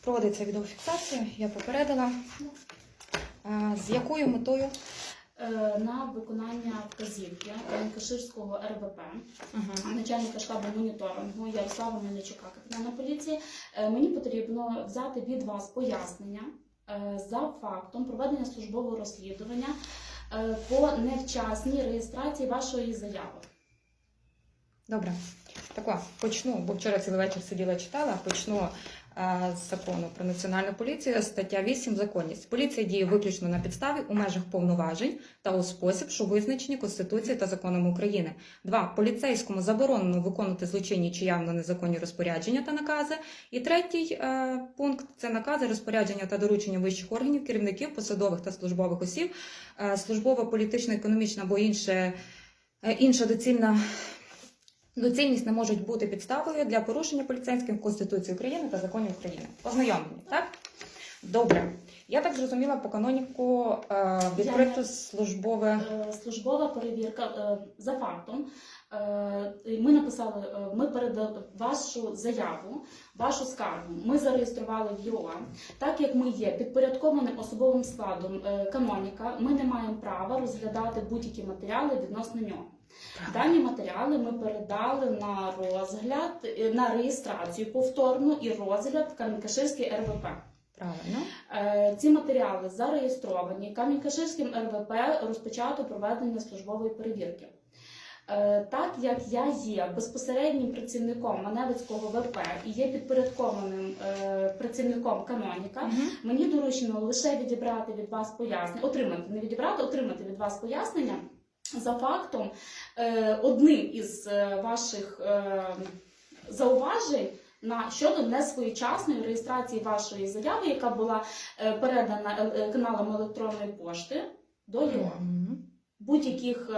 Проводиться відеофіксація, я попередила. З якою метою? Е, на виконання вказівки Каширського РВП, Угу. начальника штабу моніторингу Ярослава Мельничука, капітана поліції, е, мені потрібно взяти від вас пояснення е, за фактом проведення службового розслідування по невчасній реєстрації вашої заяви. Добре. Так, почну, бо вчора цілий вечір сиділа читала. Почну закону про національну поліцію. Стаття 8. Законність. Поліція діє виключно на підставі у межах повноважень та у спосіб, що визначені Конституцією та законом України. 2. Поліцейському заборонено виконувати злочинні чи явно незаконні розпорядження та накази. І третій е, пункт це накази, розпорядження та доручення вищих органів, керівників, посадових та службових осіб, е, службова, політична, економічна або інше, е, інша доцільна доцільність не можуть бути підставою для порушення поліцейським Конституції України та законів України. Ознайомлені, так? Добре. Я так зрозуміла по каноніку е, відкрито службове. Е, Службова перевірка е, за фактом. е, Ми написали, ми передали вашу заяву, вашу скаргу. Ми зареєстрували в ЮА. Так як ми є підпорядкованим особовим складом е, каноніка, ми не маємо права розглядати будь-які матеріали відносно нього. Дані матеріали ми передали на розгляд, е, на реєстрацію повторну і розгляд Камінкаширський РВП. Правильно. Е, Ці матеріали зареєстровані. Камінь-Каширським РВП розпочато проведення службової перевірки. Е, Так як я є безпосереднім працівником Маневицького ВП і є підпорядкованим працівником каноніка, мені доручено лише відібрати від вас пояснення, отримати, не відібрати, отримати від вас пояснення за фактом е, одним із е, ваших е, зауважень на щодо несвоєчасної реєстрації вашої заяви, яка була передана каналом електронної пошти до. Мгм. Будь-яких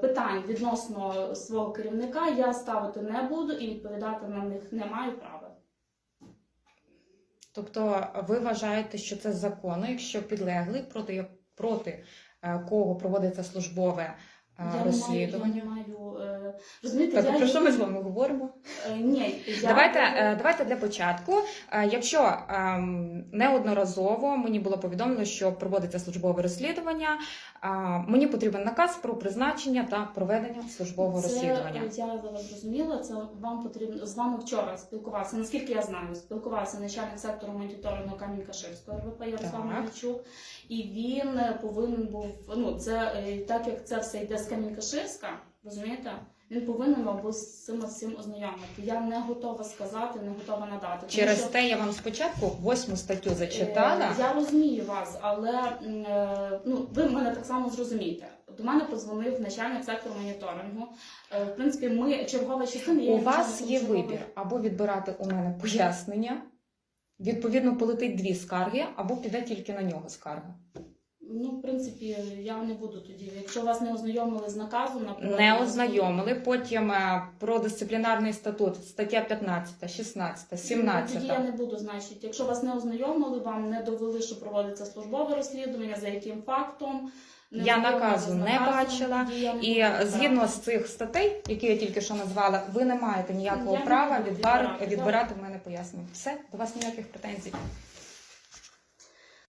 питань відносно свого керівника я ставити не буду і відповідати на них не маю права. Тобто ви вважаєте, що це законно, якщо підлеглий, проти, проти кого проводиться службове е, Я не маю, я розслідування? не маю е, розумієте, Так, я про що ми з вами говоримо? е, ні, я Давайте, е, давайте для початку. Е, Якщо ем, неодноразово мені було повідомлено, що проводиться службове розслідування, мені потрібен наказ про призначення та проведення службового Це, розслідування. Я зараз зрозуміла, це вам потрібно з вами вчора спілкувався. Наскільки я знаю, спілкувався начальник сектору моніторингу камінь Каширського РВП Ярослав Так. І він повинен був ну це так як це все йде з камінь Каширська, розумієте? Він повинен вам був з цим всім ознайомити. Я не готова сказати, не готова надати. Тому Через що- те я вам спочатку восьму статтю зачитала. Е, Я розумію вас, але е, ну ви мене так само зрозумієте. До мене подзвонив начальник сектору моніторингу. Е, В принципі, ми чергова частина. У вас є вибір або відбирати у мене пояснення. Відповідно, полетить дві скарги, або піде тільки на нього скарга. Ну, в принципі, я не буду тоді. Якщо вас не ознайомили з наказом, на Не ознайомили. Потім е, про дисциплінарний статут, стаття 15, 16, 17. Тоді я не буду, значить, якщо вас не ознайомили, вам не довели, що проводиться службове розслідування, за яким фактом. не Я ознайомили наказу з не бачила. тоді я не І буду згідно з цих статей, які я тільки що назвала, ви не маєте ніякого Я не права буду відбирати, відбирати в мене пояснення. Все, до вас ніяких претензій.